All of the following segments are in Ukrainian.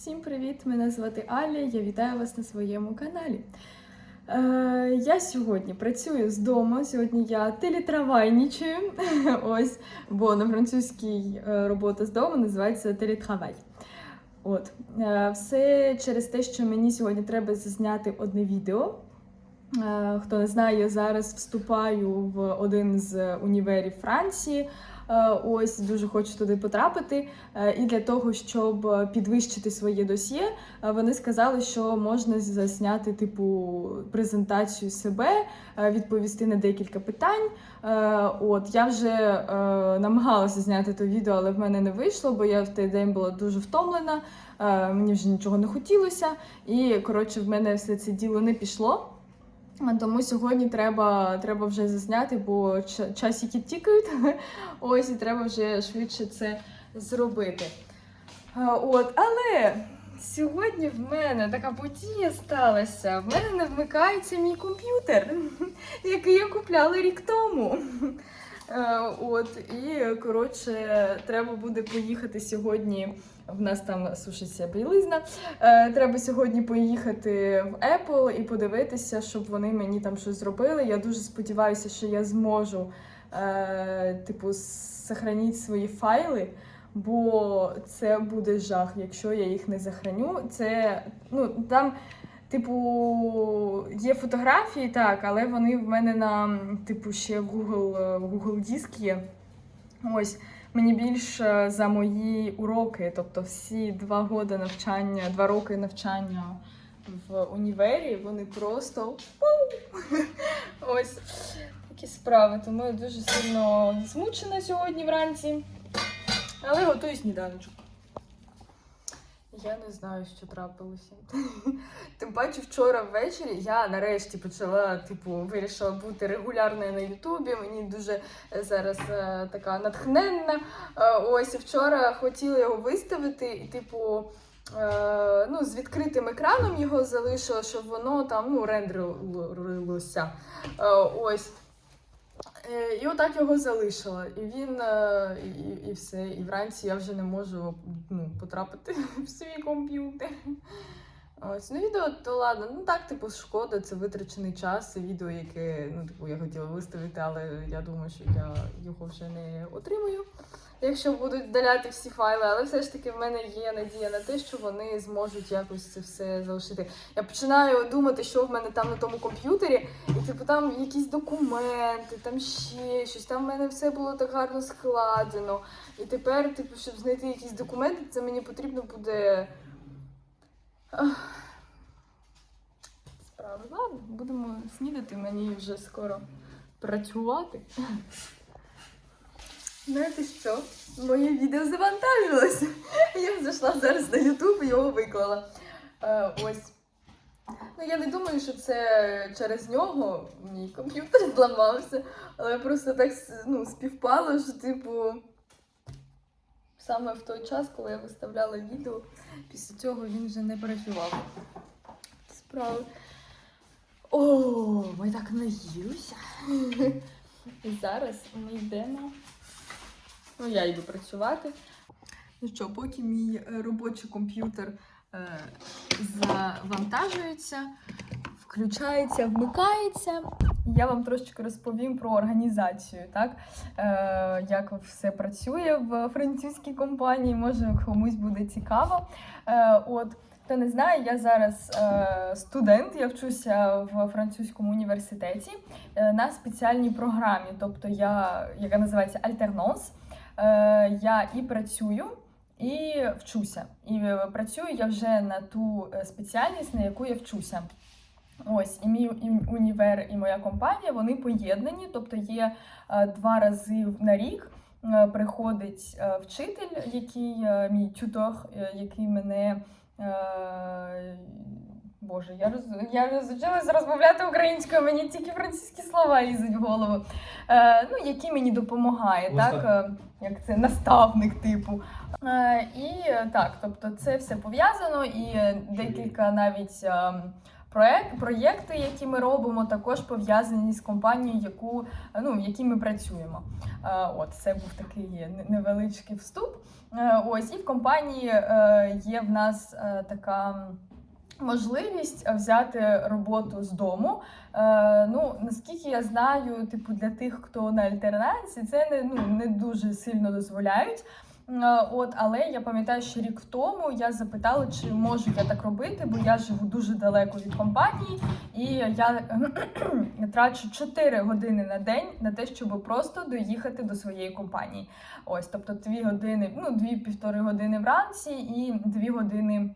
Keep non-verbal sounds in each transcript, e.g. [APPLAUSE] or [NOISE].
Всім привіт! Мене звати Аля. Я вітаю вас на своєму каналі. Е, я сьогодні працюю з дому. Сьогодні я телетравайнічаю. [LAUGHS] Ось, бо на французькій е, робота з дому називається телетравай. От, е, все через те, що мені сьогодні треба зазняти одне відео. Е, Хто не знає, я зараз вступаю в один з універів Франції. Е, Ось дуже хочу туди потрапити. Е, І для того, щоб підвищити своє досьє, е, вони сказали, що можна засняти типу презентацію себе, відповісти на декілька питань. От я вже намагалася зняти то відео, але в мене не вийшло, бо я в той день була дуже втомлена. Мені вже нічого не хотілося, і коротше, в мене все це діло не пішло. Тому сьогодні треба, треба вже зазняти, бо ча- часики тікають. [LAUGHS] Ось і треба вже швидше це зробити. От, але сьогодні в мене така подія сталася. В мене не вмикається мій комп'ютер, [LAUGHS] який я купляла рік тому. Е, От, і коротше, треба буде поїхати сьогодні. В нас там сушиться білизна. Е, треба сьогодні поїхати в Apple і подивитися, щоб вони мені там щось зробили. Я дуже сподіваюся, що я зможу е, типу сохранити свої файли, бо це буде жах, якщо я їх не захороню. Це ну там. Типу, є фотографії, так, але вони в мене на типу ще в Google, е, в Google Диск є. Ось мені більше за мої уроки, тобто всі два роки навчання, два роки навчання в універі, вони просто [LAUGHS] ось такі справи. Тому я дуже сильно змучена сьогодні вранці, але готую сніданочок. Я не знаю, що трапилося. [LAUGHS] Тим паче, вчора ввечері я нарешті почала, типу, вирішила бути регулярною на Ютубі. Мені дуже е, зараз е, така натхненна. Е, ось вчора хотіла його виставити, і, типу, е, ну, з відкритим екраном його залишила, щоб воно там ну, рендерилося. Е, ось. Е, І отак його залишила. І він е, і, і все. І вранці я вже не можу ну, потрапити [LAUGHS] в свій комп'ютер. Ось, ну відео, то ладно, ну так, типу, шкода, це витрачений час, це відео, яке ну, типу, я хотіла виставити, але я думаю, що я його вже не отримую, якщо будуть вдаляти всі файли. Але все ж таки в мене є надія на те, що вони зможуть якось це все залишити. Я починаю думати, що в мене там на тому комп'ютері, і типу там якісь документи, там ще щось. Там в мене все було так гарно складено. І тепер, типу, щоб знайти якісь документи, це мені потрібно буде. Справи. Ладно, будемо снідати, мені вже скоро працювати. Знаєте що? Моє відео завантажилося. [LAUGHS] Я зайшла зараз на Ютуб і його виклала. Е, ось. Ну, я не думаю, що це через нього мій комп'ютер [LAUGHS] зламався, але просто так ну, співпало, що, типу, саме в той час, коли я виставляла відео, після цього він вже не працював. Справи. О, ми так наїлися. [LAUGHS] І зараз ми йдемо. Ну, я йду працювати. Ну що, поки мій е, робочий комп'ютер е, завантажується, включається, вмикається. Я вам трошечки розповім про організацію, так? Е, як все працює в французькій компанії, може комусь буде цікаво. Е, от, хто не знає, я зараз е, студент, я вчуся в французькому університеті е, на спеціальній програмі, тобто я, яка називається Альтернанс. Е, я і працюю, і вчуся. І е, працюю я вже на ту е, спеціальність, на яку я вчуся. Ось, і мій універ, і моя компанія вони поєднані, тобто є два рази на рік. Приходить вчитель, який мій тютор, який мене. Е, Боже, я роз... я розучилася розмовляти українською, мені тільки французькі слова лізуть в голову. Е, ну, який мені допомагає, Наставник. так? Е, як це наставник, типу. Е, і е, так, тобто це все пов'язано, і е, декілька навіть е, проект, проєкти, які ми робимо, також пов'язані з компанією, яку ну, в якій ми працюємо. Е, От це був такий невеличкий вступ. Е, Ось і в компанії е, є в нас е, така. Можливість взяти роботу з дому. Е, ну наскільки я знаю, типу для тих, хто на альтернації, це не ну не дуже сильно дозволяють. Е, От, але я пам'ятаю, що рік тому я запитала, чи можу я так робити, бо я живу дуже далеко від компанії, і я [CLEARS THROAT] трачу 4 години на день на те, щоб просто доїхати до своєї компанії. Ось, тобто 2 години, ну 2-1,5 години вранці і 2 години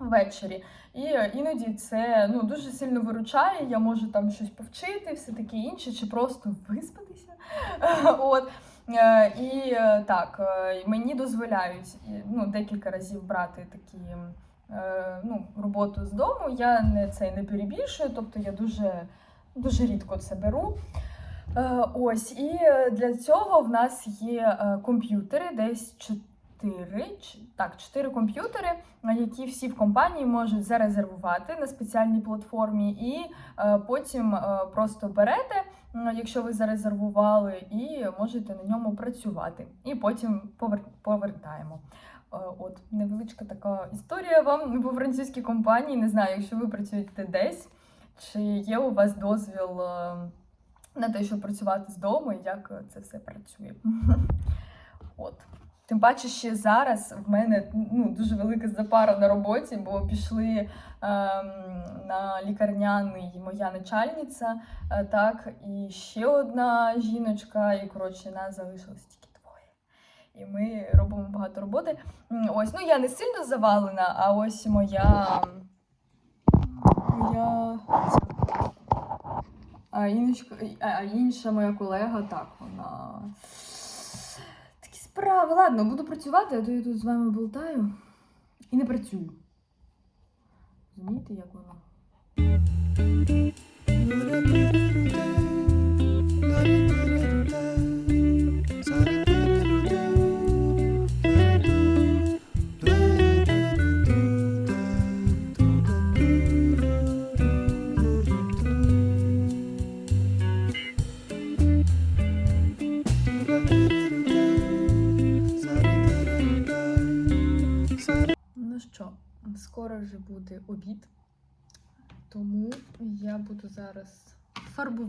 ввечері. І е, іноді це ну дуже сильно виручає. Я можу там щось повчити, все таке інше, чи просто виспатися. [LAUGHS] От. Е, І е, так, мені дозволяють ну, декілька разів брати такі ну, роботу з дому. Я не це не перебільшую, тобто я дуже, дуже рідко це беру. Ось, і для цього в нас є комп'ютери, десь чотири, так, чотири комп'ютери, які всі в компанії можуть зарезервувати на спеціальній платформі, і е, потім е, просто берете, якщо ви зарезервували, і можете на ньому працювати. І потім повер- повертаємо. Е, От невеличка така історія вам по французькій компанії. Не знаю, якщо ви працюєте десь, чи є у вас дозвіл на те, щоб працювати з дому, і як це все працює. [LAUGHS] От. Тим паче, ще зараз в мене ну, дуже велика запара на роботі, бо пішли ем, на лікарняний моя начальниця, е, так, і ще одна жіночка, і коротше, нас залишилось тільки двоє. І ми робимо багато роботи. Ось, ну я не сильно завалена, а ось моя. Моя. А, Іночка, а інша моя колега, так, вона. Справи. Ладно, буду працювати, а то я тут з вами болтаю і не працюю. Розумієте, як воно?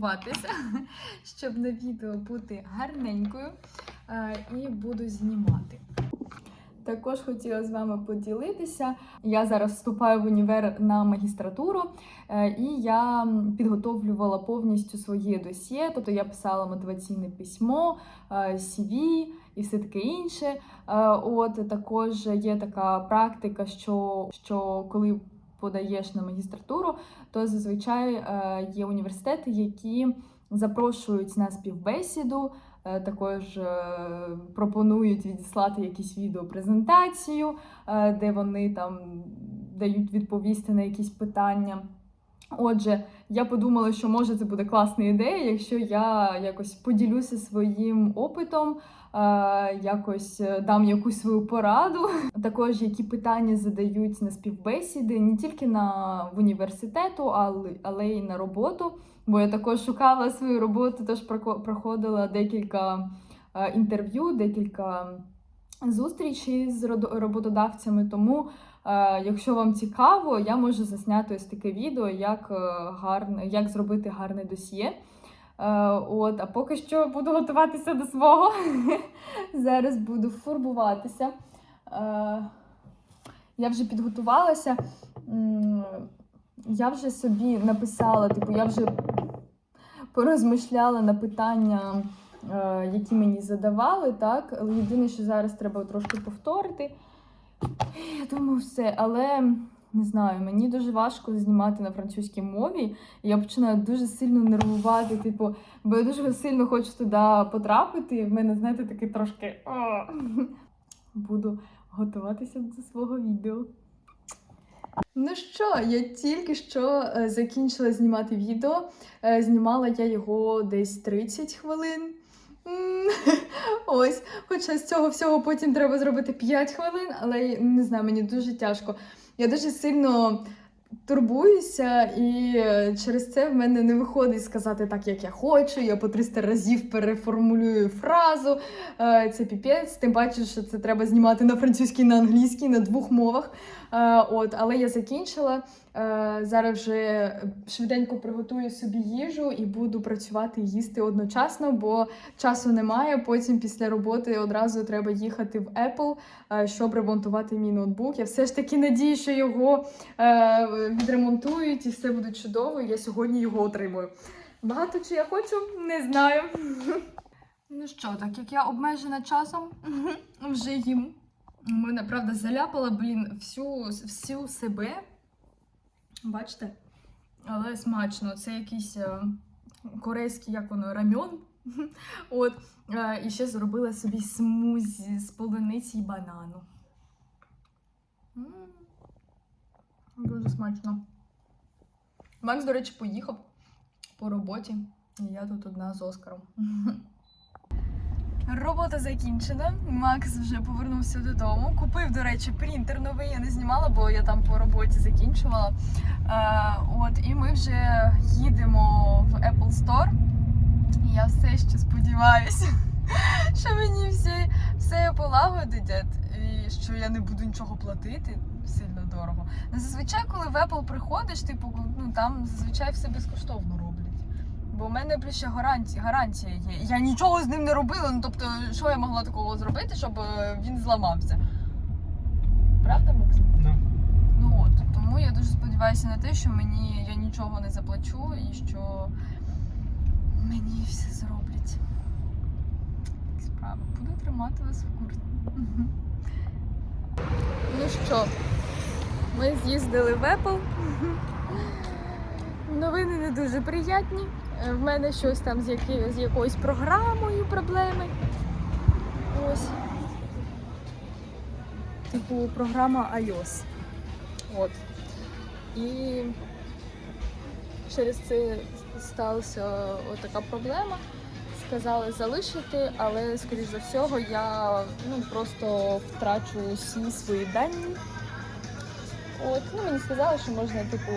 Фарбуватися, [LAUGHS] щоб на відео бути гарненькою, е, і буду знімати. Також хотіла з вами поділитися. Я зараз вступаю в універ на магістратуру, е, і я підготовлювала повністю своє досьє. Тобто я писала мотиваційне письмо, е, CV і все таке інше. От також є така практика, що, що коли подаєш на магістратуру, то зазвичай е, є університети, які запрошують на співбесіду. е, Також е, пропонують відіслати якісь відеопрезентацію, де вони там дають відповісти на якісь питання. Отже, я подумала, що може це буде класна ідея, якщо я якось поділюся своїм опитом, якось е, дам якусь свою пораду. [LAUGHS] Також які питання задають на співбесіди не тільки на в університету, але, але й на роботу. Бо я також шукала свою роботу, тож проходила декілька е, інтерв'ю, декілька зустрічей з роботодавцями. Тому, е, якщо вам цікаво, я можу засняти ось таке відео, як, е, гарне, як зробити гарне досьє. Е, От, а поки що буду готуватися до свого. [LAUGHS] Зараз буду фарбуватися. Е, Я вже підготувалася. Я вже собі написала, типу, я вже порозмишляла на питання, е, які мені задавали, так? Єдине, що зараз треба трошки повторити. Я думаю, все. Але не знаю, мені дуже важко знімати на французькій мові. І я починаю дуже сильно нервувати, типу, бо я дуже сильно хочу туди потрапити. І в мене, знаєте, такий трошки. [LAUGHS] Буду готуватися до свого відео. Ну що, я тільки що е, закінчила знімати відео. Е, Знімала я його десь 30 хвилин. [LAUGHS] Ось, хоча з цього всього потім треба зробити 5 хвилин, але не знаю, мені дуже тяжко. Я дуже сильно турбуюся, і е, через це в мене не виходить сказати так, як я хочу. Я по 300 разів переформулюю фразу. Е, Це піпець. Тим паче, що це треба знімати на французькій, на англійській, на двох мовах. Е, От, але я закінчила. Зараз вже швиденько приготую собі їжу і буду працювати і їсти одночасно, бо часу немає. Потім після роботи одразу треба їхати в Apple, щоб ремонтувати мій ноутбук. Я все ж таки надію, що його відремонтують і все буде чудово. і Я сьогодні його отримую. Багато чи я хочу, не знаю. Ну що, так як я обмежена часом, [LAUGHS] вже їм. У мене, правда, заляпала, блін, всю, всю себе. Бачите? Але смачно. Це якийсь е, корейський, як воно, рамьон. [LAUGHS] От. Е, і ще зробила собі смузі з полуниці і банану. Дуже смачно. Макс, до речі, поїхав по роботі. І я тут одна з Оскаром. [LAUGHS] Робота закінчена. Макс вже повернувся додому. Купив, до речі, принтер новий. Я не знімала, бо я там по роботі закінчувала. Е, от, і ми вже їдемо в Apple Store. І я все ще сподіваюся, [LAUGHS] що мені все, все полагодять і що я не буду нічого платити сильно дорого. Ну, Зазвичай, коли в Apple приходиш, типу, ну там зазвичай все безкоштовно роблять. Бо в мене плюс ще гарантія, гарантія є. Я нічого з ним не робила. Ну тобто, що я могла такого зробити, щоб е, він зламався? Правда, Макс? Да. Ну от тому я дуже сподіваюся на те, що мені я нічого не заплачу і що мені все зроблять. Такі справи. Буду тримати вас в курсі. Ну що, ми з'їздили в Apple. Новини не дуже приятні. Е, В мене щось там з, яки, з якоюсь програмою проблеми. Ось. Типу програма iOS. От. І через це сталася така проблема. Сказали залишити, але, скоріш за всього, я ну, просто втрачу всі свої дані. От, ну, мені сказали, що можна, типу,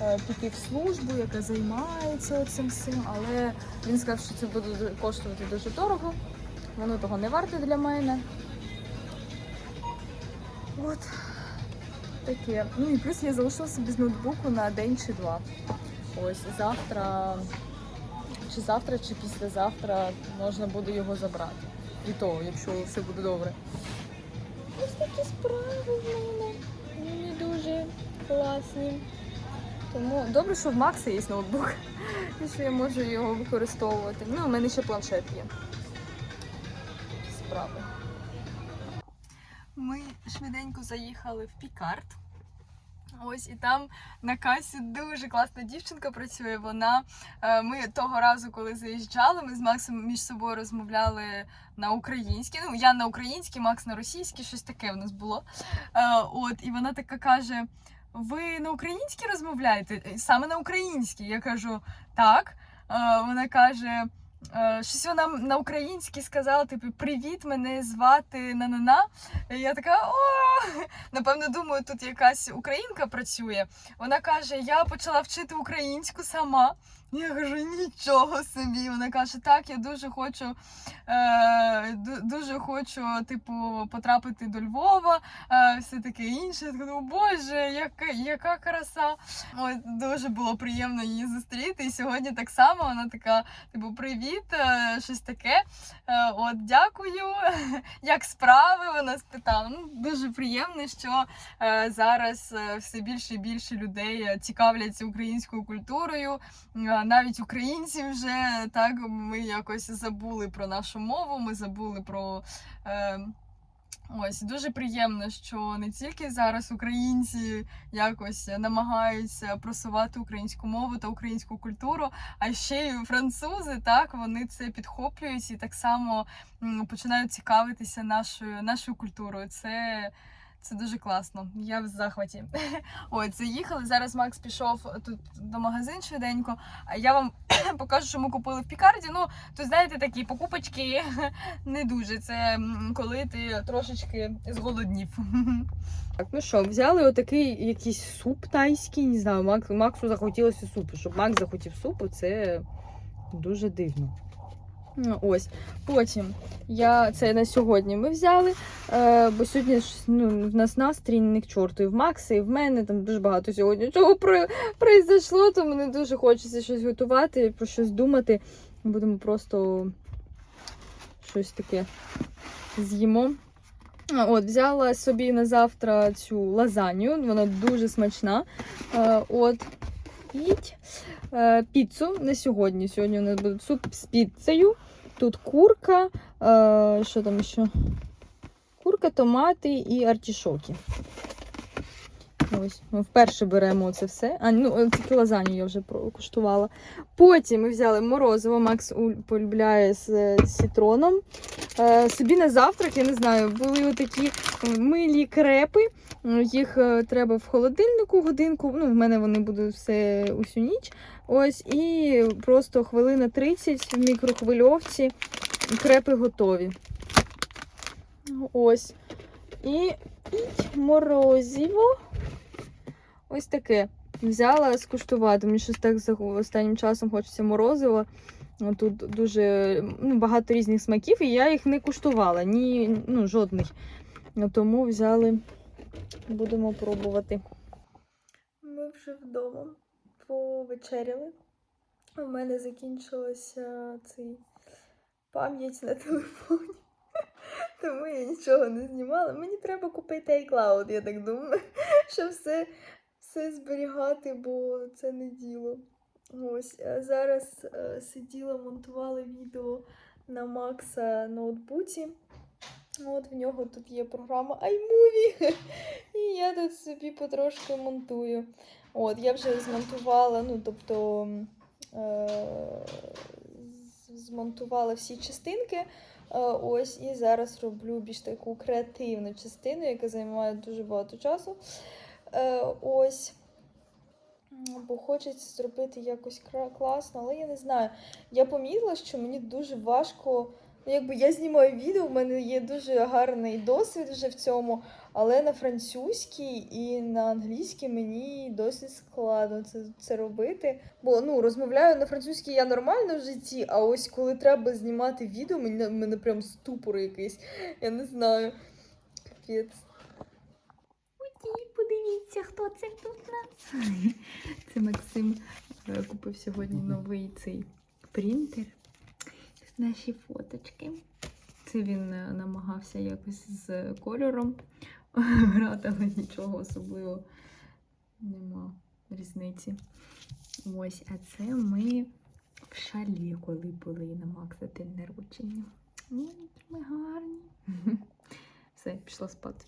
е, піти в службу, яка займається цим всім, але він сказав, що це буде коштувати дуже дорого. Воно того не варте для мене. От таке. Ну і плюс я залишилася без ноутбуку на день чи два. Ось завтра, чи завтра, чи післязавтра можна буде його забрати. І то, якщо все буде добре. Ось такі справи в мене. Не дуже класні. Тому добре, що в Макса є ноутбук, [LAUGHS] і що я можу його використовувати. Ну, у мене ще планшет є. Справи. Ми швиденько заїхали в Пікард. Ось і там на касі дуже класна дівчинка працює. Вона е, ми того разу, коли заїжджали, ми з Максом між собою розмовляли на українській. Ну я на українській, Макс на російській, щось таке в нас було. Е, От, і вона така каже: Ви на українській розмовляєте? Саме на українській. Я кажу, так. Е, Вона каже. Е, Щось вона на українській сказала, типу, привіт, мене звати на-на-на. І Я така, о, напевно, думаю, тут якась українка працює. Вона каже: Я почала вчити українську сама. Я кажу, нічого собі. Вона каже, так, я дуже хочу, е, дуже хочу, типу, потрапити до Львова, е, все таке інше. Я «О, Боже, яка, яка краса. Ой, дуже було приємно її зустріти. І сьогодні так само вона така, типу, привіт, е, щось таке. Е, От, дякую. [LAUGHS] Як справи? Вона спитала. Ну, дуже приємно, що е, зараз е, все більше і більше людей е, цікавляться українською культурою. Е, Навіть українці вже так ми якось забули про нашу мову, ми забули про. Е, Ось дуже приємно, що не тільки зараз українці якось намагаються просувати українську мову та українську культуру, а ще й французи, так вони це підхоплюють і так само починають цікавитися нашою нашою культурою. Це, Це дуже класно. Я в захваті. [LAUGHS] Ой, заїхали. Зараз Макс пішов тут до магазин швиденько. А я вам [CLEARS THROAT] покажу, що ми купили в пікарді. Ну, то знаєте, такі покупочки [LAUGHS] не дуже. Це коли ти трошечки зголоднів. [LAUGHS] Так, ну що, взяли отакий якийсь суп тайський, не знаю, Макс, Максу захотілося супу. Щоб Макс захотів супу, це дуже дивно. Ось. Потім я це на сьогодні ми взяли. Е, бо сьогодні ж, ну, в нас настрій не к чорту. І в Макса, і в мене там дуже багато сьогодні чого про, произошло, то мені дуже хочеться щось готувати, про щось думати. Будемо просто щось таке з'їмо. От, взяла собі на завтра цю лазанью, вона дуже смачна. Е, от, їдь. Е, піцу на сьогодні. Сьогодні у нас буде суп з піцею. Тут курка, е, що там ще? Курка, томати і артішоки. Ось, ми вперше беремо це все. А, ну, тільки лазанью я вже куштувала. Потім ми взяли морозиво, Макс полюбляє з е, цитроном. Е, собі на завтрак, я не знаю, були такі милі крепи. Їх е, треба в холодильнику годинку. Ну, в мене вони будуть все усю ніч. Ось, і просто хвилина 30 в мікрохвильовці. Крепи готові. Ось. І, і морозиво. Ось таке. Взяла скуштувати. Мені щось так за- останнім часом хочеться морозиво. Тут дуже ну, багато різних смаків, і я їх не куштувала, ні, ну, жодних. Ну, Тому взяли, будемо пробувати. Ми вже вдома повечеряли. У мене закінчилася цей пам'ять на телефоні. [LAUGHS] Тому я нічого не знімала. Мені треба купити iCloud, я так думаю, [LAUGHS] щоб все, все зберігати, бо це не діло. Ось зараз е, сиділа, монтувала відео на Макса ноутбуці. От в нього тут є програма iMovie. [LAUGHS] І я тут собі потрошки монтую. От, я вже змонтувала, ну, тобто е- змонтувала всі частинки. Е, Ось і зараз роблю більш таку креативну частину, яка займає дуже багато часу. Е, Ось. Бо хочеться зробити якось класно, але я не знаю. Я помітила, що мені дуже важко. Ну, якби я знімаю відео, в мене є дуже гарний досвід вже в цьому, але на французькій і на англійській мені досить складно це, це робити. Бо ну розмовляю на французькій я нормально в житті, а ось коли треба знімати відео, мені мене прям ступор якийсь. Я не знаю. Капець. Ой, подивіться, хто це тут у нас. [LAUGHS] Це Максим е, купив сьогодні новий цей принтер. Наші фоточки. Це він е, намагався якось з кольором [LAUGHS] грати, але нічого особливо нема різниці. Ось, а це ми в шалі, коли були на Макса день народження. Ми гарні. [LAUGHS] Все, пішла спати.